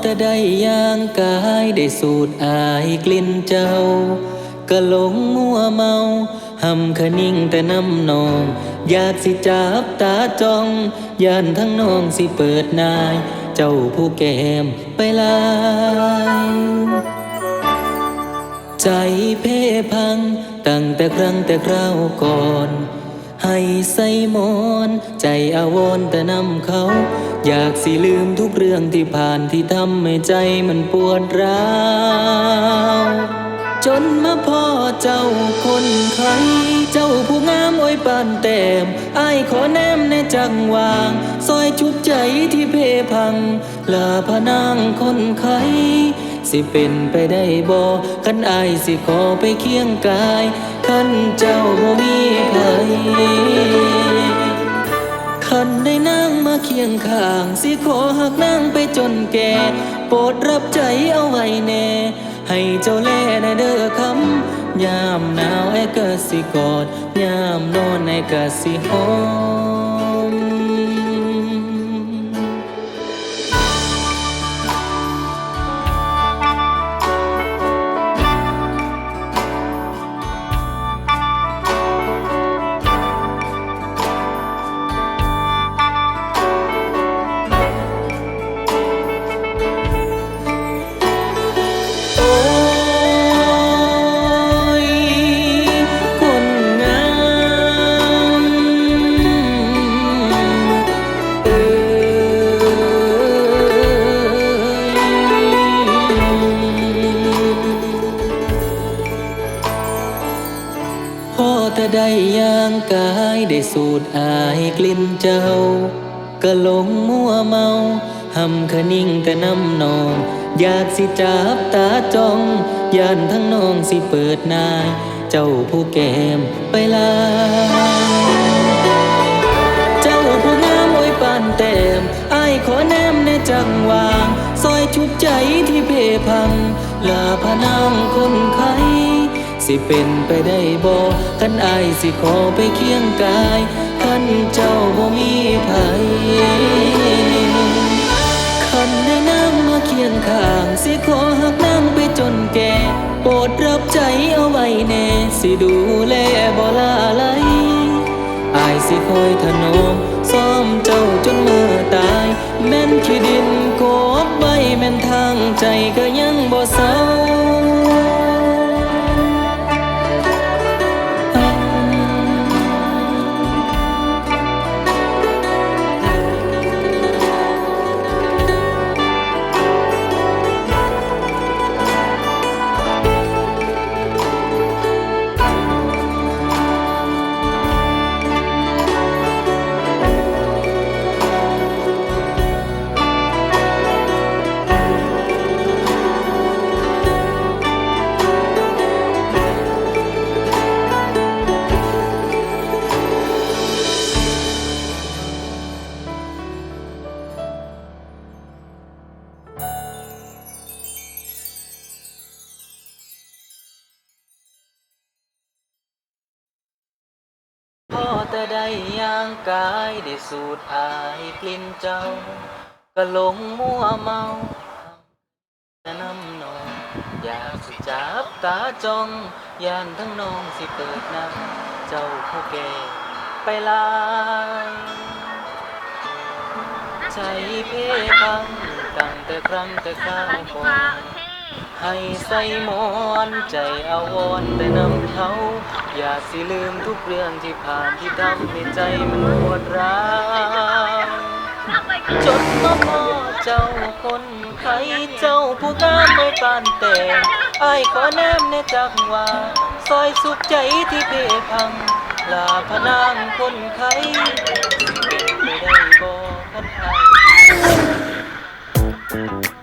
แต่ได้ย่างกายได้สูดอายกลิ่นเจ้า ก็หลงมัวเมาหำคะนิ่งแต่น้ำนอง อยากสิจับตาจ้องย่านทั้งน้องสิเปิดนาย เจ้าผู้แก้มไปลายใจเพ่พัง ตั้งแต่ครั้งแต่คราวก่อน ให้ใส่หมอนใจอาวรณ์แต่นำเขา อยากสิลืมทุกเรื่องที่ผ่านที่ทำให้ใจมันปวดร้าวจนมาพ่อเจ้าคนใคร เจ้าผู้งามโอ้ยปานแต้มอ้ายขอแนมในจังวาง ซอยชุบใจที่เพพังลาพนางคนไข สิเป็นไปได้บ่คันอายสิขอไปเคียงกายคันเจ้าบ่มีใครคันได้นั่งมาเคียงข้าง สิขอหักนั่งไปจนแก่ โปรดรับใจเอาไว้แน่ ให้เจ้าแลในเด้อคำยามหนาวไอ้ก็สิกอดยามนอนไอ้ก็สิหอม ได้ย่างกายได้สูดอายกลิ่นเจ้า ก็หลงมัวเมาหำคะนิ่งแต่น้ำนอง อยากสิจับตาจ้องย่านทั้งน้องสิเปิดนาย เจ้าผู้แก้มไปลายเจ้าผู้งามอ้ยปานแต้มอายขอแนมในจังวางซอยชุบใจที่เพพังลาพนางคนไข้ สิเป็นไปได้บ่คันอายสิขอไปเคียงกายคันเจ้าบ่มีไผคันได้นั่งมาเคียงข้าง สิขอหักนั่งไปจนแก่ โปรดรับใจเอาไว้แน่ สิดูแลบ่ลาไหลอายสิคอยถนอมซ้อมเจ้าจนเมื่อตาย แม่นขี้ดินกบไว้แม่นทางใจก็ยังบ่เศร้า ได้ย่างกายได้สูดอายกลิ่นเจ้า ก็หลงมัวเมาแต่น้ำนองอยากสิจับตาจ้องยานทั้งน้องสิเปิดน้ำเจ้าผู้แก่ไปลายใจเพพังตั้งแต่ครั้งแต่ข้าวก่อนให้ใส่หมอนใจเอาวอนแต่นำเขา อย่าสิลืมทุกเรื่องที่ผ่านที่ทำให้ใจมันปวดร้าวจนมาพอเจ้าคนไข้เจ้าผู้งามไม่ปานแต่ไอ้ขอแนมในจังว่าซอยสุขใจที่เพพัง ลาพนางคนไข้เป็นได้บ่คันไอ้